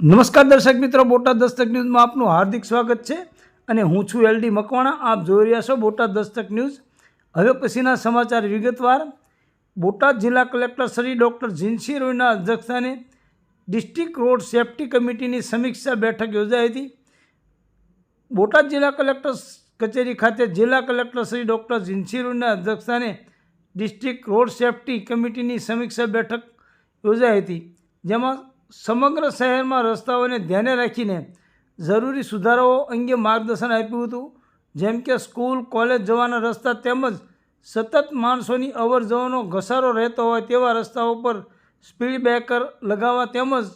નમસ્કાર દર્શક મિત્રો, બોટાદ દસ્તક ન્યૂઝમાં આપનું હાર્દિક સ્વાગત છે અને હું છું એલડી મકવાણા. આપ જોઈ રહ્યા છો બોટાદ દસ્તક ન્યૂઝ. હવે પછીના સમાચાર વિગતવાર. બોટાદ જિલ્લા કલેક્ટર શ્રી ડૉક્ટર જીનસી રોયના અધ્યક્ષસ્થાને ડિસ્ટ્રિક્ટ રોડ સેફ્ટી કમિટીની સમીક્ષા બેઠક યોજાઈ હતી. બોટાદ જિલ્લા કલેક્ટર કચેરી ખાતે જિલ્લા કલેક્ટર શ્રી ડૉક્ટર જીનસી રોયના અધ્યક્ષસ્થાને ડિસ્ટ્રિક્ટ રોડ સેફ્ટી કમિટીની સમીક્ષા બેઠક યોજાઈ હતી, જેમાં સમગ્ર શહેરમાં રસ્તાઓને ધ્યાને રાખીને જરૂરી સુધારાઓ અંગે માર્ગદર્શન આપ્યું હતું. જેમ કે સ્કૂલ, કોલેજ જવાના રસ્તા તેમજ સતત માણસોની અવર જવરનો ઘસારો રહેતો હોય તેવા રસ્તાઓ પર સ્પીડ બ્રેકર લગાવવા તેમજ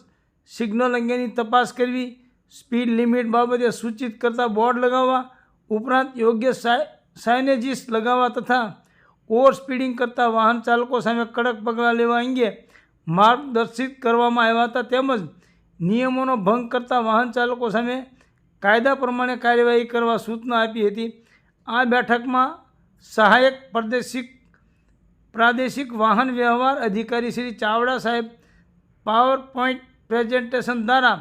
સિગ્નલ અંગેની તપાસ કરવી, સ્પીડ લિમિટ બાબતે સૂચિત કરતા બોર્ડ લગાવવા, ઉપરાંત યોગ્ય સાય, સાયનેજીસ લગાવવા તથા ઓવર સ્પીડિંગ કરતા વાહન ચાલકો સામે કડક પગલાં લેવા અંગે માર્ગદર્શિત કરવામાં આવ્યા હતા. તેમજ નિયમોનો ભંગ કરતા વાહન ચાલકો સામે કાયદા પ્રમાણે કાર્યવાહી કરવા સૂચના આપી હતી. આ બેઠકમાં સહાયક પ્રાદેશિક પ્રાદેશિક વાહન વ્યવહાર અધિકારી શ્રી ચાવડા સાહેબ, પાવર પોઈન્ટ પ્રેઝન્ટેશન દ્વારા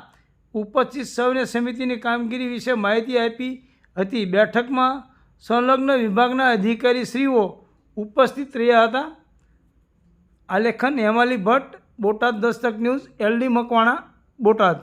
ઉપસ્થિત સૌને સમિતિની કામગીરી વિશે માહિતી આપી હતી. બેઠકમાં સંલગ્ન વિભાગના અધિકારી શ્રીઓ ઉપસ્થિત રહ્યા હતા. આલેખન હેમાલી ભટ્ટ બોટાદ દસ્તક ન્યૂઝ એલડી મકવાણા બોટાદ.